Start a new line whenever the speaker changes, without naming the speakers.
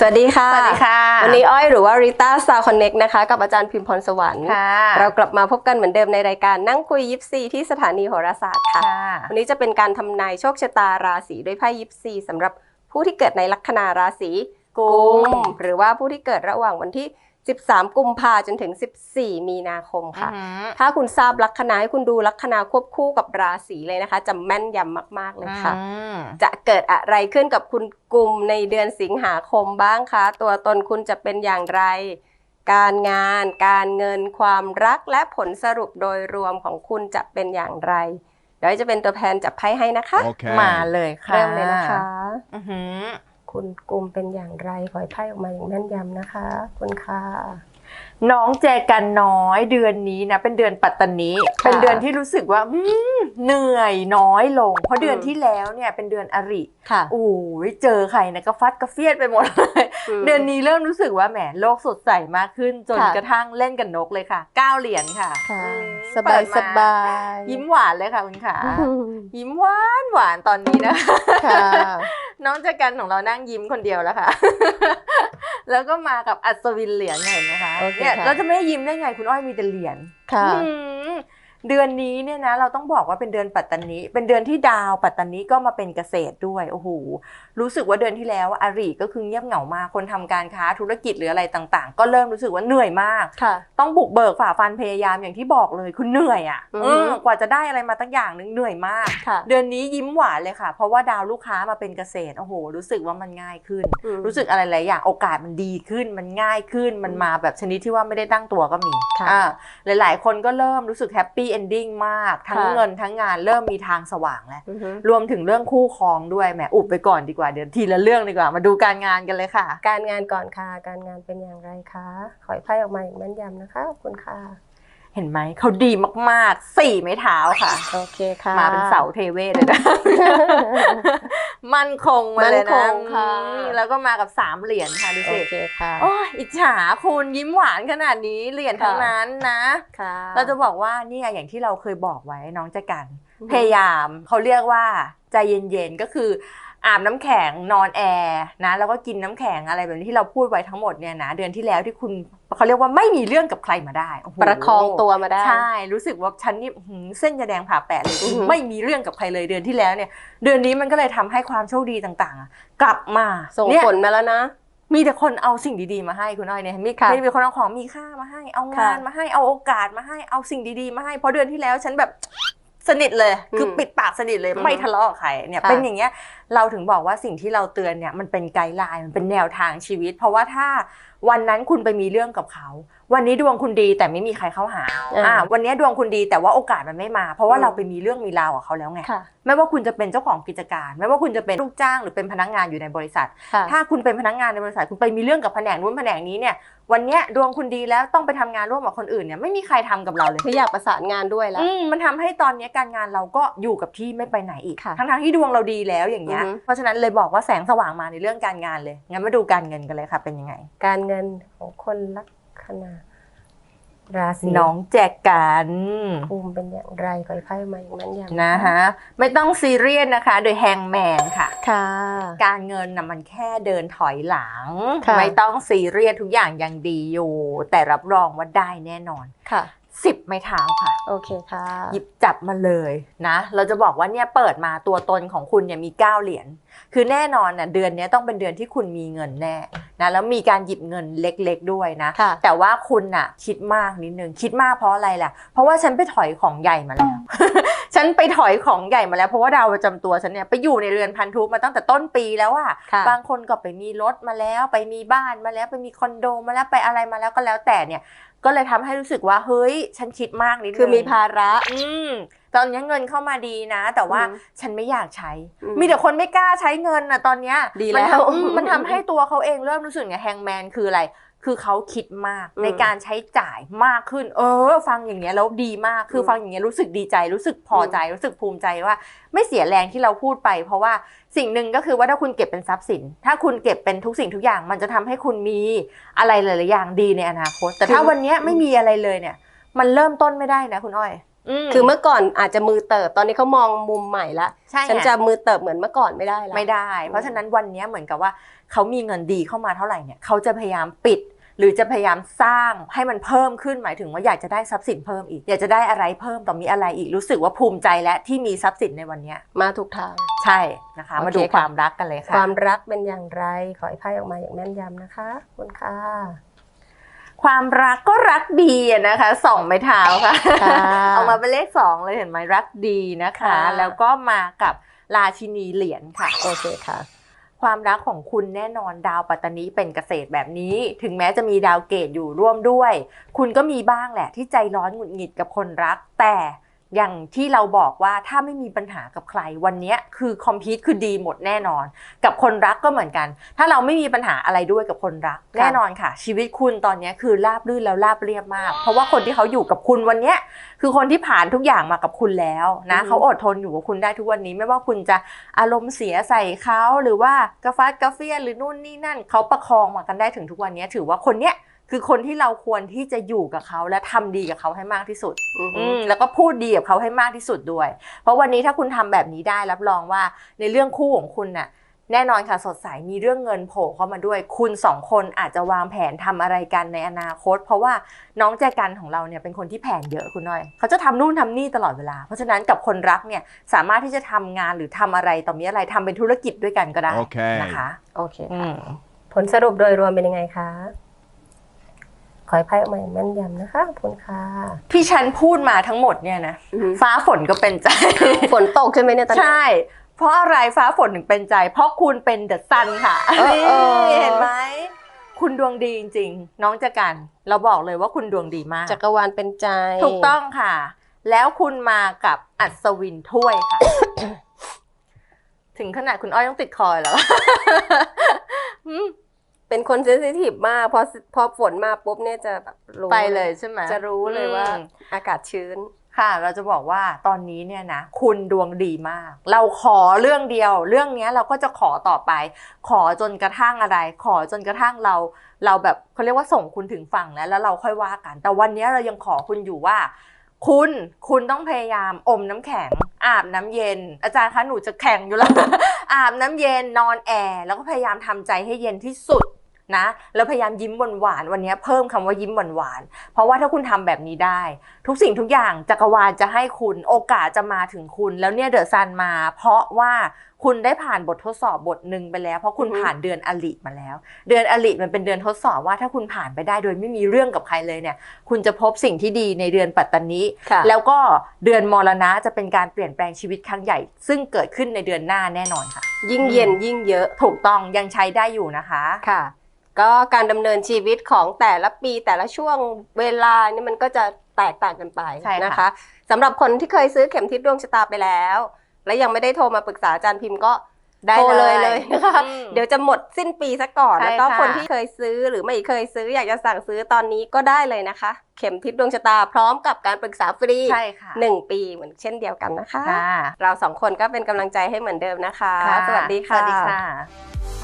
สวัสดีค่ะ
สวัสดีค่ะ
วันนี้อ้อยหรือว่าริต้าซาวคอนเน็กนะคะ กับอาจารย์พิมพรสวรรค์
ค่ะ
เรากลับมาพบกันเหมือนเดิมในรายการนั่งคุยยิปซีที่สถานีโหราศาสตร์ค่ะ
ค่ะ
วันนี้จะเป็นการทำนายโชคชะตาราศีด้วยไพ่ยิปซีสำหรับผู้ที่เกิดในลัคนาราศีกุมหรือว่าผู้ที่เกิดระหว่างวันที่ 13 กุมภาจนถึง 14 มีนาคมค่ะ
อือหือ
ถ้าคุณทราบลัคนาให้คุณดูลัคนาควบคู่กับราศีเลยนะคะจะแม่นยำมาก ๆ เลยค่ะ
อืม
จะเกิดอะไรขึ้นกับคุณกลุ่มในเดือนสิงหาคมบ้างคะ ตัวตนคุณจะเป็นอย่างไร การงาน การเงิน ความรักและผลสรุปโดยรวมของคุณจะเป็นอย่างไร เดี๋ยวจะเป็นตัวแทนจับไพ่ให้นะคะ
Okay.
มาเลยค่ะ
เริ่มเลยนะคะ
อือหือ
คุณกลุ่มเป็นอย่างไรขอให้ไพ่ออกมาอย่างแม่นยำนะคะ คุณค่ะ
น้องแจกันน้อยเดือนนี้นะ เป็นเดือนปัตตานี
ค่ะ
เป็นเดือนที่รู้สึกว่าอืมเหนื่อยน้อยลง เพราะเดือน
อืม
ที่แล้วเนี่ยเป็นเดือนอริ
ค่ะ
โอ้ยเจอใครนะก็ฟัดก็เฟียดไปหมดเลย
ม
เดือนนี้เริ่มรู้สึกว่าแหมโลกสดใสมากขึ้น จน
ค่ะ
กระทั่งเล่นกับนกเลยค่ะเก้าเหรียญค่ะ
ค่ะ
อืม
สบาย
เปิ
ส
ดม
บาย
ยิ้มหวานเลยค่ะคุณขา
อืม
ยิ้มหวานหวานตอนนี้นะ
ค่ะ
น้องจักรันของเรานั่งยิ้มคนเดียวแล้วค่ะ แล้วก็มากับอัศวินเหรียญเห็นไหมคะ
โอเค
เนี่ย
ค่ะ
เราจะไม่ยิ้มได้ไงคุณอ้อยมีแต่เหรียญ
ค่ะ
อืม เดือนนี้เนี่ยนะเราต้องบอกว่าเป็นเดือนปัตตานีเป็นเดือนที่ดาวปัตตานีก็มาเป็นเกษตรด้วยโอ้โหรู้สึกว่าเดือนที่แล้วอารีก็คือเงียบเหงามากคนทำการค้าธุรกิจหรืออะไรต่างๆ ก็เริ่มรู้สึกว่าเหนื่อยมาก
ค่ะ
ต้องบุกเบิกฝ่าฟันพยายามอย่างที่บอกเลยคุณเหนื่อยอะ่ะ
อือ
เอ
ฮึ
อกว่าจะได้อะไรมาตั้งอย่างหนึงเหนื่อยมาก
ค่ะ
เดือนนี้ยิ้มหวานเลยค่ะ เพราะว่าดาวลูกค้ามาเป็นเกษตรโอ้โห รู้สึกว่ามันง่ายขึ้น
อืม
รู้สึกอะไรหลายอย่างโอกาสมันดีขึ้นมันง่ายขึ้นมันมาแบบชนิดที่ว่าไม่ได้ตั้งตัวก็มี
ค่ะ
อ่าหลาย ๆ คนก็เริ่มรู้สึกแฮปปี้เอนดิ้งมาก ทั้ง
ค่ะ
เงินทั้งงานเริ่มมีทางสว่างแล้ว
อือฮึ
รวมถึงเรื่องคู่ครองด้วยแหมอุบไปก่อนดีกว่าเดี๋ยวทีละเรื่องดีกว่า มาดูการงานกันเลยค่ะ
การงานก่อนค่ะ การงานเป็นอย่างไรคะขอให้ไพ่ออกมาอย่างแม่นยำนะคะขอบคุณค่ะ
เห็นไหมเขาดีมากๆสี่ไม้เท้าค่ะ
โอเคค่ะ
มาเป็นเสาเทเวศเลยนะ มั่นคงมาเลย
มั่
นะ
นคงค่ะ
อืมแล้วก็มากับสามเหรียญค่ะดู
โอ
สิ
เคค่ะ
โอ้ยอิจฉาคุณยิ้มหวานขนาดนี้เหรียญทั้ง
ค่ะ
นั้นนะ
ค่ะ
เราจะบอกว่าเนี่ยอย่างที่เราเคยบอกไว้น้องจะกัน
อือฮึ
พยายามเขาเรียกว่าใจเย็นๆก็คือ อาบน้ำแข็งนอนแอร์นะแล้วก็กินน้ำแข็งอะไรแบบนี้ที่เราพูดไว้ทั้งหมดเนี่ยนะเดือนที่แล้วที่คุณเขาเรียกว่าไม่มีเรื่องกับใครมาได้โโห
ประคองตัวมาได้
ใช่รู้สึกว่าฉันนี่อื้อหือเส้นยาแดงผ่าแปดเลย
อือหือ
ไม่มีเรื่องกับใครเลยเดือนที่แล้วเนี่ย เดือนนี้มันก็เลยทำให้ความโชคดีต่างๆอะกลับมา
ส่ง
เนี่ย
ผลมาแล้วนะ
มีแต่คนเอาสิ่งดีๆมาให้คุณอ้อยเนี่ยมี
ค่ะ
มีคนเอาของมีค่ามาให้ เอางาน
ค่ะ
มาให้ เอาโอกาสมาให้ เอาสิ่งดีๆมาให้ เพราะเดือนที่แล้วฉันแบบ สนิทเลยคืออ
ม
ปิดปากสนิทเลย
อืม
ไม่ทะเลาะกับใครเนี่ย
ค่ะ
เป็นอย่างเงี้ยเราถึงบอกว่าสิ่งที่เราเตือนเนี่ยมันเป็นไกด์ไลน์มันเป็นแนวทางชีวิต เพราะว่าถ้า วันนั้นคุณไปมีเรื่องกับเขา วันนี้ดวงคุณดีแต่ไม่มีใครเข้าหา
อ่า
อ่าวันนี้ดวงคุณดีแต่ว่าโอกาสมันไม่มา เพราะว่า
อืม
เราไปมีเรื่องมีราวกับเขาแล้วไง
ค่ะ
ไม่ว่าคุณจะเป็นเจ้าของกิจการ ไม่ว่าคุณจะเป็นลูกจ้างหรือเป็นพนักงานอยู่ในบริษัท
ค่ะ
ถ้าคุณเป็นพนักงานในบริษัทคุณไปมีเรื่องกับแผนกนู้นแผนกนี้เนี่ยวันเนี้ยดวงคุณดีแล้วต้องไปทำงานร่วมกับคนอื่นเนี่ยไม่มีใครทำกับเราเลย
คืออยากประสานงานด้วยแล้ว
อืมมันทำให้ตอนเนี้ยการงานเราก็อยู่กับที่ไม่ไปไหนอีก
ค่ะ
ทั้งๆที่ดวงเราดีแล้วอย่างเงี้ย
อือฮึ
เพราะฉะนั้นเลยบอกว่าแสงสว่างมาในเรื่องการงานเลยงั้นมาดูการเงินกันเลยค่ะเป็นยังไง
การเงินของคนลัคนาราศี
น้องแจกกัน
ภูมิเป็นอย่างไรขอให้ไพ่ออกมาอย่างแม่นยำ
นะฮะไม่ต้องซีเรียสนะคะ โดยแฮงแมนค่ะ
ค่ะ
การเงินนะมันแค่เดินถอยหลัง
ค่ะ
ไม่ต้องซีเรียสทุกอย่างยังดีอยู่ แต่รับรองว่าได้แน่นอน
ค่ะ
สิบไม้เท้าค่ะ
โอเคค่ะ
หยิบจับมาเลยนะ เราจะบอกว่าเนี่ยเปิดมาตัวตนของคุณเนี่ยมี 9 เหรียญ คือแน่นอนน่ะเดือนเนี้ยต้องเป็นเดือนที่คุณมีเงินแน่นะแล้วมีการหยิบเงินเล็กๆด้วยนะ
ค่ะ
แต่ว่าคุณน่ะคิดมากนิดนึง คิดมากเพราะอะไรล่ะ เพราะว่าฉันไปถอยของใหญ่มาแล้ว ฉันไปถอยของใหญ่มาแล้วเพราะว่าดาวประจำตัวฉันเนี่ยไปอยู่ในเรือนพันธุมาตั้งแต่ต้นปีแล้วอะ
ค่ะ
บางคนก็ไปมีรถมาแล้วไปมีบ้านมาแล้วไปมีคอนโดมาแล้วไปอะไรมาแล้วก็แล้วแต่เนี่ย ก็เลยทำให้รู้สึกว่าเฮ้ย ฉันคิดมากนิดนึง
คือมีภาระ
อืมตอนนี้เงินเข้ามาดีนะ แต่ว่า
อืม
ฉันไม่อยากใช้
อืม
มีแต่คนไม่กล้าใช้เงินนะตอนเนี้ย
ดี
มัน
แล้ว
ทำอืมมันทำให้ตัวเขาเองเริ่มรู้สึกไงแฮงแมนคืออะไร คือเขาคิดมาก
อืม
ในการใช้จ่ายมากขึ้น เออ ฟังอย่างเงี้ยแล้วดีมากคืออ
ม
ฟังอย่างเงี้ยรู้สึกดีใจ รู้สึกพอใจ รู้สึกภูมิใจว่า ไม่เสียแรงที่เราพูดไป เพราะว่าสิ่งหนึ่งก็คือว่าถ้าคุณเก็บเป็นทรัพย์สิน ถ้าคุณเก็บเป็นทุกสิ่งทุกอย่าง มันจะทำให้คุณมีอะไรหลาย ๆ อย่างดีในอนาคต แต่ถ้าวันเนี้ยไม่มีอะไรเลยเนี่ย มันเริ่มต้นไม่ได้นะคุณอ้อย
คือเมื่อก่อนอาจจะมือเติบ ตอนนี้เขามองมุมใหม่ละ
ใช่
ฉัน
ไง
จะมือเติบเหมือนเมื่อก่อนไม่ได้ละ
ไม่ได้ เพราะฉะนั้นวันนี้เหมือนกับว่าเขามีเงินดีเข้ามาเท่าไหร่เนี่ยเขาจะพยายามปิดหรือจะพยายามสร้างให้มันเพิ่มขึ้นหมายถึงว่าอยากจะได้ทรัพย์สินเพิ่มอีก อยากจะได้อะไรเพิ่มต่อมีอะไรอีกรู้สึกว่าภูมิใจและที่มีทรัพย์สินในวันเนี้ย
มาถูกทาง
ใช่นะคะ
โอเค
มาดู
ค่ะ
ความรักกันเลยค่ะ
ความรักเป็นอย่างไร ขอให้ไพ่ออกมาอย่างแม่นยำนะคะขอบคุณค่ะ
ความรักก็รักดีอะนะคะสองไม้เท้าค่ะ
ค่ะ
เอามาเป็นเลขสองเลยเห็นไหมรักดีนะคะ
ค่ะ
แล้วก็มากับราชินีเหรียญค่ะ
โอเคค่ะ
ความรักของคุณแน่นอนดาวปัตตานีเป็นเกษตรแบบนี้ ถึงแม้จะมีดาวเกตอยู่ร่วมด้วย คุณก็มีบ้างแหละที่ใจร้อนหงุดหงิดกับคนรักแต่ อย่างที่เราบอกว่าถ้าไม่มีปัญหากับใครวันเนี้ยคือคอมพิวคือดีหมดแน่นอน กับคนรักก็เหมือนกัน ถ้าเราไม่มีปัญหาอะไรด้วยกับคนรัก
ค่ะ
แน่นอนค่ะ ชีวิตคุณตอนเนี้ยคือราบรื่นแล้วราบเรียบมาก เพราะว่าคนที่เขาอยู่กับคุณวันเนี้ยคือคนที่ผ่านทุกอย่างมากับคุณแล้วนะเขาอดทนอยู่กับคุณได้ทุกวันนี้ ไม่ว่าคุณจะอารมณ์เสียใส่เขาหรือว่ากระฟัดกระเฟียนหรือนู่นนี่นั่นเขาประคองมากันได้ถึงทุกวันเนี้ยถือว่าคนเนี้ย คือคนที่เราควรที่จะอยู่กับเขาและทำดีกับเขาให้มากที่สุด
อือฮึ
อืมแล้วก็พูดดีกับเขาให้มากที่สุดด้วย เพราะวันนี้ถ้าคุณทำแบบนี้ได้รับรองว่าในเรื่องคู่ของคุณน่ะแน่นอนค่ะสดใสมีเรื่องเงินโผล่เข้ามาด้วย คุณสองคนอาจจะวางแผนทำอะไรกันในอนาคต เพราะว่าน้องแจกันของเราเนี่ยเป็นคนที่แผนเยอะคุณน้อย เขาจะทำนู่นทำนี่ตลอดเวลา เพราะฉะนั้นกับคนรักเนี่ยสามารถที่จะทำงานหรือทำอะไรต่อมีอะไรทำเป็นธุรกิจด้วยกันก็ได้
โอเค
นะคะ
โอเค
อื
ค่ะ
ม
ผลสรุปโดยรวมเป็นยังไงคะ ขอให้ไพ่ออกมาอย่างแม่นยำนะคะขอบคุณค่ะ
ที่ฉันพูดมาทั้งหมดเนี่ยนะ
อือฮึ
ฟ้าฝนก็เป็นใจ
ฝนตกใช่ไหมเนี่ยตอนนี้
ใช่ เพราะอะไรฟ้าฝนถึงเป็นใจ เพราะคุณเป็นเดอะซันค่ะ
เออเออ
นี่เห็นไหมคุณดวงดีจริงๆ น้องจะกัน เราบอกเลยว่าคุณดวงดีมาก
จักรวาลเป็นใจ
ถูกต้องค่ะ แล้วคุณมากับอัศวินถ้วยค่ะ ถึงขนาดคุณอ้อยต้องติดคอยแล้วอืม
เป็นคนเซนซิทีฟมากพอพอฝนมาปุ๊บเนี่ยจะแบบรู้
ไปเลยใช่ไหม
จะรู้เลยว่า
อืม
อากาศชื้น
ค่ะ เราจะบอกว่าตอนนี้เนี่ยนะคุณดวงดีมาก เราขอเรื่องเดียว เรื่องเนี้ยเราก็จะขอต่อไป ขอจนกระทั่งอะไร ขอจนกระทั่งเรา เราแบบเขาเรียกว่าส่งคุณถึงฝั่งแล้วแล้วเราค่อยว่ากัน แต่วันเนี้ยเรายังขอคุณอยู่ว่า คุณคุณต้องพยายามอมน้ำแข็ง อาบน้ำเย็น อาจารย์คะหนูจะแข็งอยู่แล้วอาบน้ำเย็นนอนแอร์แล้วก็พยายามทำใจให้เย็นที่สุด นะแล้วพยายามยิ้มหวานๆวันนี้เพิ่มคำว่ายิ้มหวานๆเพราะว่าถ้าคุณทำแบบนี้ได้ ทุกสิ่งทุกอย่างจักรวาลจะให้คุณโอกาสจะมาถึงคุณ แล้วเนี่ยเดอะซันมา เพราะว่าคุณได้ผ่านบททดสอบบทหนึ่งไปแล้ว เพราะคุณ
อือฮึ
ผ่านเดือนอลิมาแล้ว เดือนอลิมันเป็นเดือนทดสอบว่าถ้าคุณผ่านไปได้โดยไม่มีเรื่องกับใครเลยเนี่ย คุณจะพบสิ่งที่ดีในเดือนปัตตานี
ค่ะ
แล้วก็เดือนมรณะจะเป็นการเปลี่ยนแปลงชีวิตครั้งใหญ่ ซึ่งเกิดขึ้นในเดือนหน้าแน่นอนค่ะ
ยิ่งเย็นยิ่งเยอะ
ถูกต้องยังใช้ได้อยู่นะคะ
ค่ะ ก็การดำเนินชีวิตของแต่ละปีแต่ละช่วงเวลานี่มันก็จะแตกต่างกันไป
ใช่ค่ะ
นะคะสำหรับคนที่เคยซื้อเข็มทิศดวงชะตาไปแล้ว และยังไม่ได้โทรมาปรึกษาอาจารย์พิมพ์ก็
ได้
โทรเลย
เล
เลยยนะคะ
อืม
เดี๋ยวจะหมดสิ้นปีซะก่อน
ใช่
แล้วก็
ค่ะ
คนที่เคยซื้อหรือไม่เคยซื้ออยากจะสั่งซื้อตอนนี้ก็ได้เลยนะคะ เข็มทิศดวงชะตาพร้อมกับการปรึกษาฟรี
ใช่ค่ะ
หนึ่งปีเหมือนเช่นเดียวกันนะคะ
ค่ะ
เราสองคนก็เป็นกำลังใจให้เหมือนเดิมนะคะ
ค่ะ
สวัสดีค่ะ
สวัสดีค่ะ